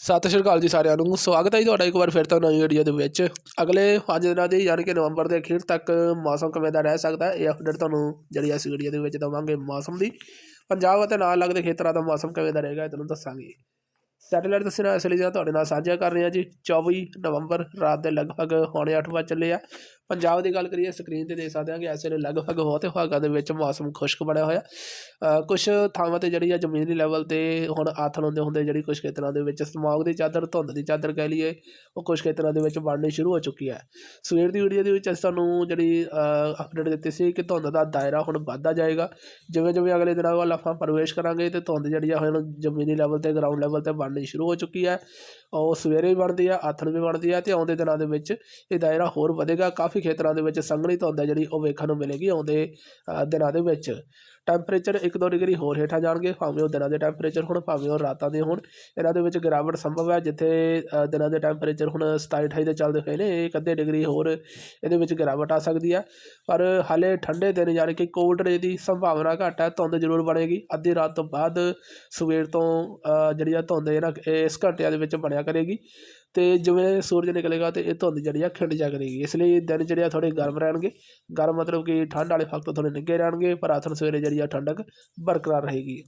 ਸਤਿ ਸ਼੍ਰੀ ਅਕਾਲ ਜੀ ਸਾਰਿਆਂ ਨੂੰ। ਸਵਾਗਤ ਹੈ ਜੀ ਤੁਹਾਡਾ ਇੱਕ ਵਾਰ ਫਿਰ ਤੋਂ ਨਵੀਂ ਵੀਡੀਓ ਦੇ ਵਿੱਚ। ਅਗਲੇ ਪੰਜ ਦਿਨਾਂ ਦੀ ਯਾਨੀ ਕਿ ਨਵੰਬਰ ਦੇ ਅਖੀਰ ਤੱਕ ਮੌਸਮ ਕਿਵੇਂ ਦਾ ਰਹਿ ਸਕਦਾ ਹੈ, ਇਹ ਅਪਡੇਟ ਤੁਹਾਨੂੰ ਜਿਹੜੀ ਇਸ ਵੀਡੀਓ ਦੇ ਵਿੱਚ ਦਵਾਂਗੇ ਮੌਸਮ ਦੀ। ਪੰਜਾਬ ਅਤੇ ਨਾਲ ਲੱਗਦੇ ਖੇਤਰਾਂ ਦਾ ਮੌਸਮ ਕਿਵੇਂ ਦਾ ਰਹੇਗਾ ਇਹ ਤੁਹਾਨੂੰ ਦੱਸਾਂਗੇ। ਸੈਟੇਲਾਈਟ ਦੱਸਣਾ ਇਸ ਲਈ ਜਿਹੜਾ ਤੁਹਾਡੇ ਨਾਲ ਸਾਂਝਾ ਕਰ ਰਹੇ ਹਾਂ ਜੀ 24 ਨਵੰਬਰ ਰਾਤ ਦੇ ਲਗਭਗ ਪੌਣੇ 8 ਵਜੇ ਚੱਲੇ ਆ। ਪੰਜਾਬ ਦੀ ਗੱਲ ਕਰੀਏ ਸਕਰੀਨ ਤੇ ਦੇਖ ਸਕਦੇ ਹਾਂ ਕਿ ਇਸ ਵੇਲੇ ਲਗਭਗ ਬਹੁਤ ਭਾਗਾਂ ਦੇ ਵਿੱਚ ਮੌਸਮ ਖੁਸ਼ਕ ਬਣਿਆ ਹੋਇਆ। ਕੁਝ ਥਾਵਾਂ ਤੇ ਜਿਹੜੀ ਆ ਜ਼ਮੀਨੀ ਲੈਵਲ ਤੇ ਹੁਣ ਆਥਣ ਹੁੰਦੇ ਹੁੰਦੇ ਜਿਹੜੀ ਕੁਝ ਖੇਤਰਾਂ ਦੇ ਵਿੱਚ ਸਮਾਗ ਦੀ ਚਾਦਰ, ਧੁੰਦ ਦੀ ਚਾਦਰ ਕਹਿ ਲਈਏ, ਉਹ ਕੁਝ ਖੇਤਰਾਂ ਦੇ ਵਿੱਚ ਬਣਨੀ ਸ਼ੁਰੂ ਹੋ ਚੁੱਕੀ ਹੈ। ਸਵੇਰ ਦੀ ਵੀਡੀਓ ਦੇ ਵਿੱਚ ਅਸੀਂ ਤੁਹਾਨੂੰ ਜਿਹੜੀ ਅਪਡੇਟ ਦਿੱਤੀ ਸੀ ਕਿ ਧੁੰਦ ਦਾ ਦਾਇਰਾ ਹੁਣ ਵੱਧਦਾ ਜਾਏਗਾ। ਜਿਵੇਂ ਜਿਵੇਂ ਅਗਲੇ ਦਿਨਾਂ ਵੱਲ ਆਪਾਂ ਪ੍ਰਵੇਸ਼ ਕਰਾਂਗੇ ਤੇ ਧੁੰਦ ਜਿਹੜੀ ਆ ਹੁਣ ਜ਼ਮੀਨੀ ਲੈਵਲ ਤੇ ਗਰਾਊਂਡ ਲੈਵਲ ਤੇ ਬਣਨੀ ਸ਼ੁਰੂ ਹੋ ਚੁੱਕੀ ਹੈ। ਉਹ ਸਵੇਰੇ ਵੀ ਬਣਦੀ ਆ, ਆਥਣ ਵੀ ਬਣਦੀ ਆ ਤੇ ਆਉਂਦੇ ਦਿਨਾਂ ਦੇ ਵਿੱਚ ਇਹ ਦਾਇਰਾ ਹੋਰ ਵਧੇਗਾ। ਕਾਫੀ ਖੇਤਰਾਂ ਦੇ ਵਿੱਚ ਸੰਘਣੀ ਧੁੰਦ ਹੈ ਜਿਹੜੀ ਉਹ ਵੇਖਣ ਨੂੰ ਮਿਲੇਗੀ ਆਉਂਦੇ ਦਿਨਾਂ ਦੇ ਵਿੱਚ। ਟੈਂਪਰੇਚਰ 1-2 ਡਿਗਰੀ ਹੋਰ ਹੇਠਾਂ ਜਾਣਗੇ, ਭਾਵੇਂ ਉਹ ਦਿਨਾਂ ਦੇ ਟੈਂਪਰੇਚਰ ਹੁਣ, ਭਾਵੇਂ ਉਹ ਰਾਤਾਂ ਦੇ ਹੋਣ। ਇਹਨਾਂ ਦੇ ਵਿੱਚ ਗਿਰਾਵਟ ਸੰਭਵ ਹੈ, ਜਿੱਥੇ ਦਿਨਾਂ ਦੇ ਟੈਂਪਰੇਚਰ ਹੁਣ 27-28 ਦੇ ਚੱਲਦੇ ਹੋਏ ਨੇ, ਇੱਕ ਅੱਧੇ ਡਿਗਰੀ ਹੋਰ ਇਹਦੇ ਵਿੱਚ ਗਿਰਾਵਟ ਆ ਸਕਦੀ ਹੈ। ਪਰ ਹਾਲੇ ਠੰਡੇ ਦਿਨ ਯਾਨੀ ਕਿ ਕੋਲਡ ਰੇ ਦੀ ਸੰਭਾਵਨਾ ਘੱਟ ਹੈ, ਧੁੰਦ ਜ਼ਰੂਰ ਬਣੇਗੀ। ਅੱਧੀ ਰਾਤ ਤੋਂ ਬਾਅਦ ਸਵੇਰ ਤੋਂ ਜਿਹੜੀ ਆ ਧੁੰਦ ਇਹਨਾਂ ਇਸ ਘੰਟਿਆਂ ਦੇ ਵਿੱਚ ਬਣਿਆ ਕਰੇਗੀ। ਤੇ ਜਿਵੇਂ ਸੂਰਜ ਨਿਕਲੇਗਾ ਤੇ ਇਹ ਧੁੰਦ ਜਿਹੜੀ ਆ ਖਿੰਡ ਜਾ ਕਰੇਗੀ ਇਸ ਲਈ ਦਿਨ ਜਿਹੜੇ ਆ ਥੋੜੇ ਗਰਮ ਰਹਿਣਗੇ। ਗਰਮ ਮਤਲਬ ਕਿ ਠੰਡ ਵਾਲੇ ਫਕਤ ਥੋੜੇ ਨਿੱਘੇ ਰਹਿਣਗੇ, ਪਰ ਆਥਣ ਸਵੇਰੇ ਜਿਹੜੀ ਆ ਠੰਡਕ ਬਰਕਰਾਰ ਰਹੇਗੀ।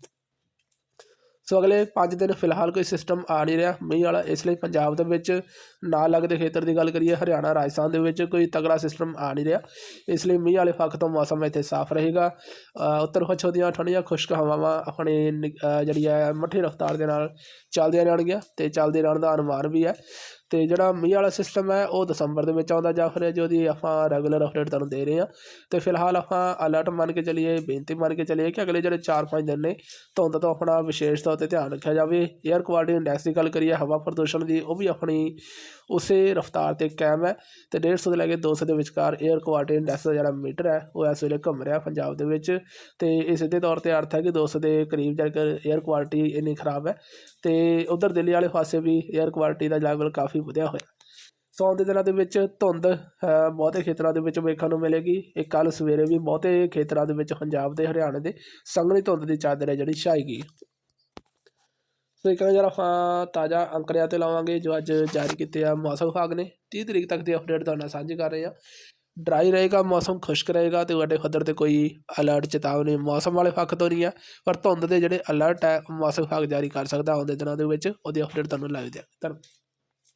ਸੋ ਅਗਲੇ 5 ਦਿਨ ਫਿਲਹਾਲ ਕੋਈ ਸਿਸਟਮ ਆ ਨਹੀਂ ਰਿਹਾ ਮੀਂਹ ਵਾਲਾ। ਇਸ ਲਈ ਪੰਜਾਬ ਦੇ ਵਿੱਚ ਨਾਲ ਲੱਗਦੇ ਖੇਤਰ ਦੀ ਗੱਲ ਕਰੀਏ, ਹਰਿਆਣਾ, ਰਾਜਸਥਾਨ ਦੇ ਵਿੱਚ ਕੋਈ ਤਗੜਾ ਸਿਸਟਮ ਆ ਨਹੀਂ ਰਿਹਾ। ਇਸ ਲਈ ਮੀਂਹ ਵਾਲੇ ਫਕਤ ਤੋਂ ਮੌਸਮ ਇੱਥੇ ਸਾਫ਼ ਰਹੇਗਾ। ਉੱਤਰ ਪੱਛਮ ਦੀਆਂ ਠੰਡੀਆਂ ਖੁਸ਼ਕ ਹਵਾਵਾਂ ਆਪਣੇ ਨਿ- ਜਿਹੜੀ ਹੈ ਮੱਠੀ ਰਫ਼ਤਾਰ ਦੇ ਨਾਲ ਚੱਲਦੀਆਂ ਰਹਿਣਗੀਆਂ ਤੇ ਚੱਲਦੇ ਰਹਿਣ ਦਾ ਅਨੁਮਾਨ ਵੀ ਹੈ। ਅਤੇ ਜਿਹੜਾ ਮੀਂਹ ਵਾਲਾ ਸਿਸਟਮ ਹੈ, ਉਹ ਦਸੰਬਰ ਦੇ ਵਿੱਚ ਆਉਂਦਾ ਜਾਂ ਫਿਰ ਜਿਹਦੀ ਆਪਾਂ ਰੈਗੂਲਰ ਅਪਡੇਟ ਤੁਹਾਨੂੰ ਦੇ ਰਹੇ ਹਾਂ। ਅਤੇ ਫਿਲਹਾਲ ਆਪਾਂ ਅਲਰਟ ਮੰਨ ਕੇ ਚੱਲੀਏ, ਬੇਨਤੀ ਮੰਨ ਕੇ ਚੱਲੀਏ ਕਿ ਅਗਲੇ ਜਿਹੜੇ 4-5 ਦਿਨ ਨੇ, ਧੁੰਦ ਤੋਂ ਆਪਣਾ ਵਿਸ਼ੇਸ਼ ਤੌਰ ਤੇ ਧਿਆਨ ਰੱਖਿਆ ਜਾਵੇ। 에ਅਰ ਕੁਆਲਿਟੀ ਇੰਡੈਕਸ ਦੀ ਗੱਲ ਕਰੀਏ, ਹਵਾ ਪ੍ਰਦੂਸ਼ਣ ਦੀ, ਉਹ ਵੀ ਆਪਣੀ ਉਸੇ ਰਫ਼ਤਾਰ ਤੇ ਕਾਇਮ ਹੈ। ਤੇ 150 ਦੇ ਲੈ ਕੇ 200 ਦੇ ਵਿਚਕਾਰ 에ਅਰ ਕੁਆਲਿਟੀ ਇੰਡੈਕਸ ਦਾ ਜਿਹੜਾ ਮੀਟਰ ਹੈ, ਉਹ ਇਸ ਵੇਲੇ ਘੁੰਮ ਰਿਹਾ ਪੰਜਾਬ ਦੇ ਵਿੱਚ। ਤੇ ਇਹ ਸਿੱਧੇ ਤੌਰ ਤੇ ਅਰਥ ਹੈ ਕਿ 200 ਦੇ ਕਰੀਬ ਜਾ ਕੇ 에ਅਰ ਕੁਆਲਿਟੀ ਇੰਨੀ ਖਰਾਬ ਹੈ, ਤੇ ਉਧਰ ਦਿੱਲੀ ਵਾਲੇ ਪਾਸੇ ਵੀ 에ਅਰ ਕੁਆਲਿਟੀ ਦਾ ਲੈਵਲ ਕਾਫੀ ਵਧਿਆ ਹੋਇਆ। ਸੋ ਆਉਂਦੇ ਦਿਨਾਂ ਦੇ ਵਿੱਚ ਧੁੰਦ ਬਹੁਤੇ ਖੇਤਰਾਂ ਦੇ ਵਿੱਚ ਵੇਖਣ ਨੂੰ ਮਿਲੇਗੀ। ਇਹ ਕੱਲ ਸਵੇਰੇ ਵੀ ਬਹੁਤੇ ਖੇਤਰਾਂ ਦੇ ਵਿੱਚ ਪੰਜਾਬ ਤੇ ਹਰਿਆਣੇ ਦੇ ਸੰਘਣੀ ਧੁੰਦ ਦੀ ਚਾਦਰ ਹੈ ਜਿਹੜੀ ਛਾਏਗੀ ਸੋ ਇੱਕ ਨਜ਼ਰ ਆਪਾਂ ਤਾਜ਼ਾ ਅੰਕੜਿਆਂ ਤੇ ਲਾਵਾਂਗੇ ਜੋ ਅੱਜ ਜਾਰੀ ਕੀਤੇ ਆ ਮੌਸਮ ਵਿਭਾਗ ਨੇ। 30 ਤਰੀਕ ਤੱਕ ਦੀ ਅਪਡੇਟ ਤੁਹਾਡੇ ਨਾਲ ਸਾਂਝੀ ਕਰ ਰਹੇ ਆ ਡਰਾਈ ਰਹੇਗਾ, ਮੌਸਮ ਖੁਸ਼ਕ ਰਹੇਗਾ ਤੇ ਵੱਡੇ ਪੱਧਰ ਤੇ ਕੋਈ ਅਲਰਟ ਚੇਤਾਵਨੀ ਮੌਸਮ ਵਾਲੇ ਪੱਖ ਤੋਂ ਨਹੀਂ ਆ, ਪਰ ਧੁੰਦ ਦੇ ਜਿਹੜੇ ਅਲਰਟ ਹੈ ਮੌਸਮ ਵਿਭਾਗ ਜਾਰੀ ਕਰ ਸਕਦਾ ਆਉਂਦੇ ਦਿਨਾਂ ਦੇ ਵਿੱਚ। ਉਹਦੀ ਅਪਡੇਟ ਤੁਹਾਨੂੰ ਲੱਗ ਜਾਏ ਧੰਨਵਾਦ।